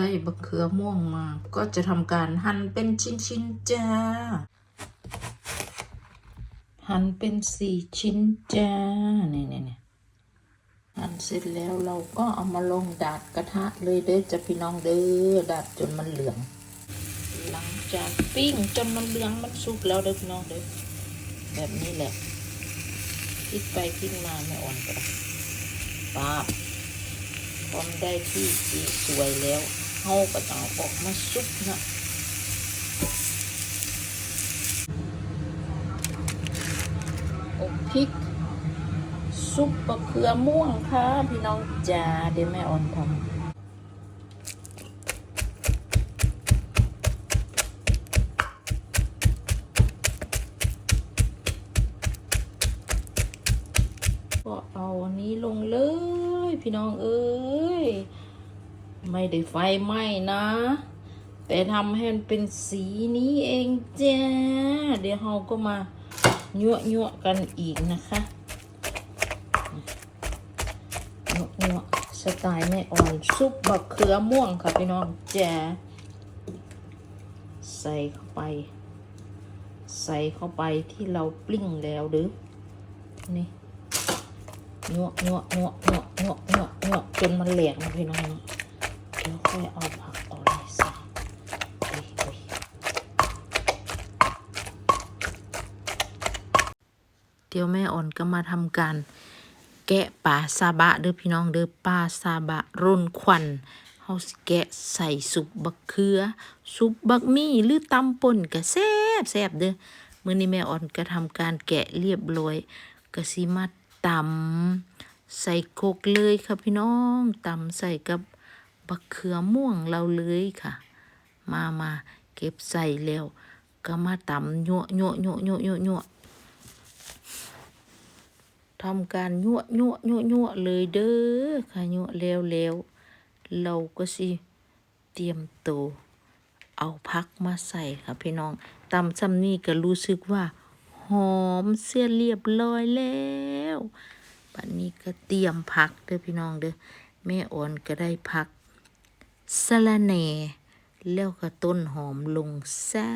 ได้บะเขือม่วงมา ก็จะทำการหั่นเป็นชิ้นๆจ้า หั่นเป็นสี่ชิ้นจ้านี่นี่นี่หั่นเสร็จแล้วเราก็เอามาลงดาดกระทะเลยเด้อจะพี่น้องเด้อดาดจนมันเหลือง หลังจากปิ้งจนมันเหลืองมันสุกแล้วเด้อพี่น้องเด้อแบบนี้แหละพลิกไปพลิกมาไม่อ่อนก็ได้ปาบพร้อมได้ที่สีสวยแล้ว เฮาก็จะเอาออกมาซุปนะอบพริก ซุปมะเขือม่วงค่ะ พี่น้องจ้าเดี๋ยวแม่ออนทำก็เอาอันนี้ลงเลย พี่น้องเอ้ย ไม่ได้ไฟไหม้นะ แต่ทำให้มันเป็นสีนี้เองจ้าเดี๋ยวเราก็มายั่วยั่วกันอีกนะคะยั่วยั่วสไตล์แม่อ่อนซุปบักเขือม่วงค่ะพี่น้องจ้าใส่เข้าไป ใส่เข้าไปที่เราปลิ้งแล้วหรือ นี่นัวนัวนัวนัวนัวนัวนัวจนมันแหลกนะพี่น้อง นะเดี๋ยวค่อยเอาผักเอาอะไรใส่เดี๋ยวแม่อ่อนก็มาทำการแกะปลาซาบะเด้อพี่น้องเด้อปลาซาบะร่นควันเฮาสิแกะใส่ซุปบักเขือซุปบักมี่หรือตำป่นก็แซ่บแซ่บเด้อมื้อนี้แม่อ่อนก็ทำการแกะเรียบร้อยก็สิมาตำใส่โคกเลยค่ะพี่น้องตำใส่กับ บักเขือม่วงเราเลยค่ะ มามาเก็บใส่แล้ว ก็มาตำยั่วยั่วยั่วยั่วยั่วยั่วทำการยั่วยั่วยั่วยั่วเลยเด้อค่ะยั่วแล้วแล้วเราก็สิเตรียมตัวเอาพักมาใส่ค่ะพี่น้องตำซ้ำนี่ก็รู้สึกว่า หอมเสียเรียบร้อยแล้วบัดนี้ก็เตรียมพักเด้อพี่น้องเด้อแม่อ่อนก็ได้พัก สะระแหน่ แล้วก็ต้นหอมลงใส่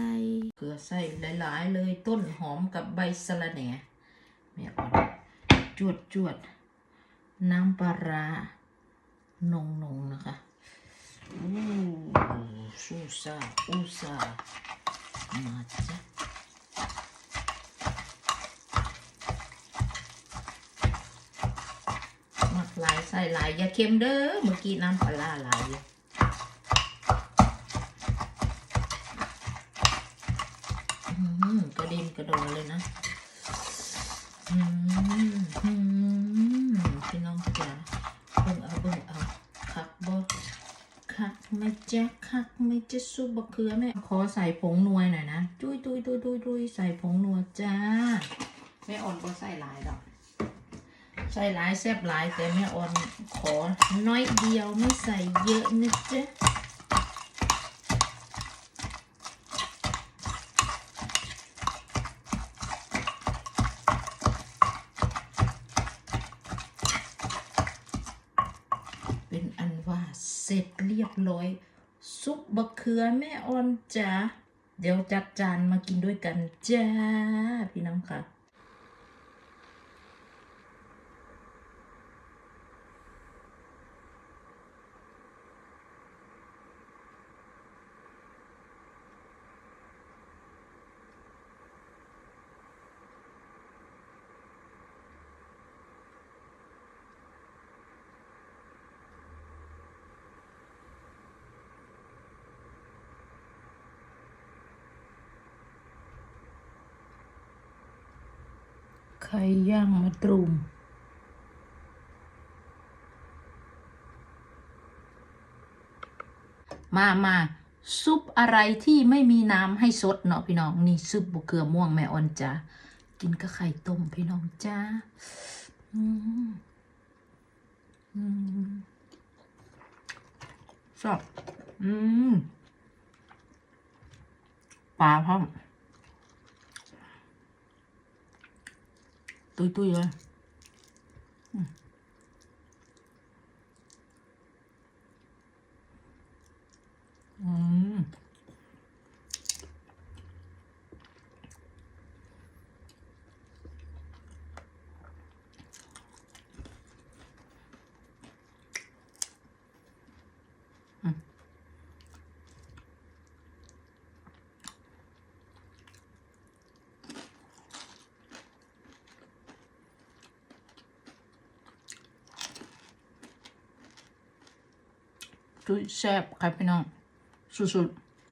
เกลือใส่หลายๆ เลยต้นหอมกับใบสะระแหน่แม่อ่อนจวดจวดน้ำปลาร้านงนงนะคะอู้ซูซาอูซามาจ้ะหมักหลายใส่หลายอย่าเค็มเด้อเมื่อกี้น้ำปลาร้าหลายอยู่อื้อหือก ระเด็นกระโดดเลยนะอืมอืมพี่น้องจ๋าเบิ่งเอาเบิ่งเอาคักบ่คักไหม่จ๊ะคักไหม่จ๊ะซุปบะเขือแม่ขอใส่ผงนวหน่อยนะจุยจุยจุยจุยจุยใส่ผงนัวจ้าแม่อ่อนก็ใส่หลายดอกใส่หลายแซ่บหลายแต่แม่อ่อนขอน้อยเดียวไม่ใส่เยอะนะจ๊ะ เป็นอันว่า เสร็จเรียบร้อย ซุปบะเขือแม่ออนจ้าเดี๋ยวจัดจานมากินด้วยกันจ้า พี่น้องค่ะ ไข่ย่างมะตรุมมามาซุปอะไรที่ไม่มีน้ำให้สดเนาะพี่น้อง นี่ซุปบะเขือม่วงแม่ออนจ้ากินกับไข่ต้มพี่น้องจ้าอืมอืมชอบอืมปลาพ่อม ตุยตุ จุ้ยแซ่บครับพี่น้องสุดๆ